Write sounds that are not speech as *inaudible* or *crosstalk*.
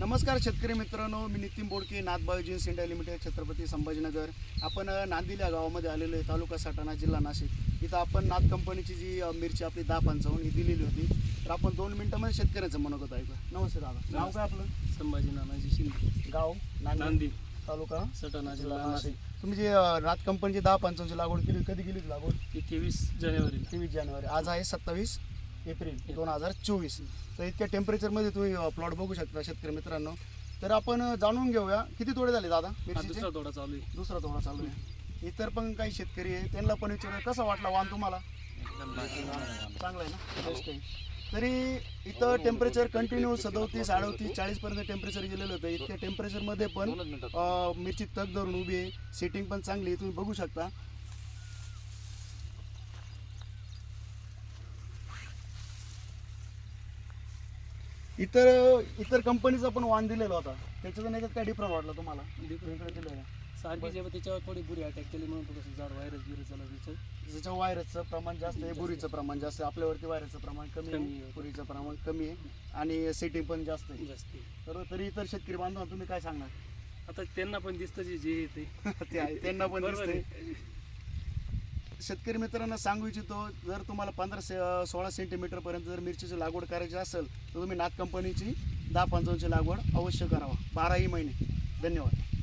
नमस्कार शेतकरी मित्रांनो मी Nitin Bodke Nath bio genes India limited Chhatrapati Sambhajinagar. आपण नांदिल या गावामध्ये आलेलो आहे तालुका साठाणा जिल्हा नाशिक. इथं आपण नाथ कंपनीची जी मिरची आपली दहा पंचावन्न ही दिलेली होती. तर आपण दोन मिनिटांमध्ये शेतकऱ्याचं म्हणत होतो ऐकू नमस्ते दादा. नाव काय आपलं? संभाजी नानाजी शिंदे. गाव? नांदी. तालुका? सटाणा जिल्हा नाशिक. तुम्ही जे नाथ कंपनीची दहा पंचावन्नची लागवड केली कधी केली लागवड? तेवीस जानेवारीला. तेवीस जानेवारी. आज आहे सत्तावीस. एप्रिल दोन हजार चोवीस. तर इतक्या टेम्परेचरमध्ये तुम्ही प्लॉट बघू शकता शेतकरी मित्रांनो. तर आपण जाणून घेऊया. किती तोडे झाले दादा? दुसरा तोडा चालू आहे. दुसरा तोडा चालू आहे. इतर पण काही शेतकरी आहे. त्यांना पण विचारूया कसा वाटला वाण तुम्हाला? चांगला आहे ना? बेस्ट आहे. तरी इथं टेम्परेचर कंटिन्यू सदोतीस अडोतीस चाळीसपर्यंत टेम्परेचर गेलेलं होतं. इतक्या टेम्परेचरमध्ये पण मिरची तग धरून उभी आहे. सेटिंग पण चांगली आहे. तुम्ही बघू शकता. इतर इतर कंपनीचा पण वाण दिलेला होता. त्याच्यातून याच्यात काय डिफरंट वाटला तुम्हाला? इकडे दिलेला. सारखी जेव्हा त्याच्यावर थोडी बुरी अटॅक केली म्हणून थोडंसं झाड व्हायरस बिरस झालं त्याचं त्याच्या व्हायरसचं प्रमाण जास्त आहे बुरीचं प्रमाण जास्त आहे. आपल्यावरती व्हायरसचं प्रमाण कमी आहे. बुरीचं प्रमाण कमी आहे. आणि सेटिंग पण जास्त आहे. जास्त तर तरी इतर शेतकरी बांधव तुम्ही काय सांगणार? आता त्यांना पण दिसतं जे जे ते. *laughs* त्यांना पण दिसतंय. शेतकरी मित्रांना सांगू इच्छितो जर तुम्हाला पंधरा से सोळा सेंटीमीटरपर्यंत जर मिरचीची लागवड करायची असेल तर तुम्ही नाथ कंपनीची दहा पंचावन्नची लागवड अवश्य करावा. बाराही महिने. धन्यवाद.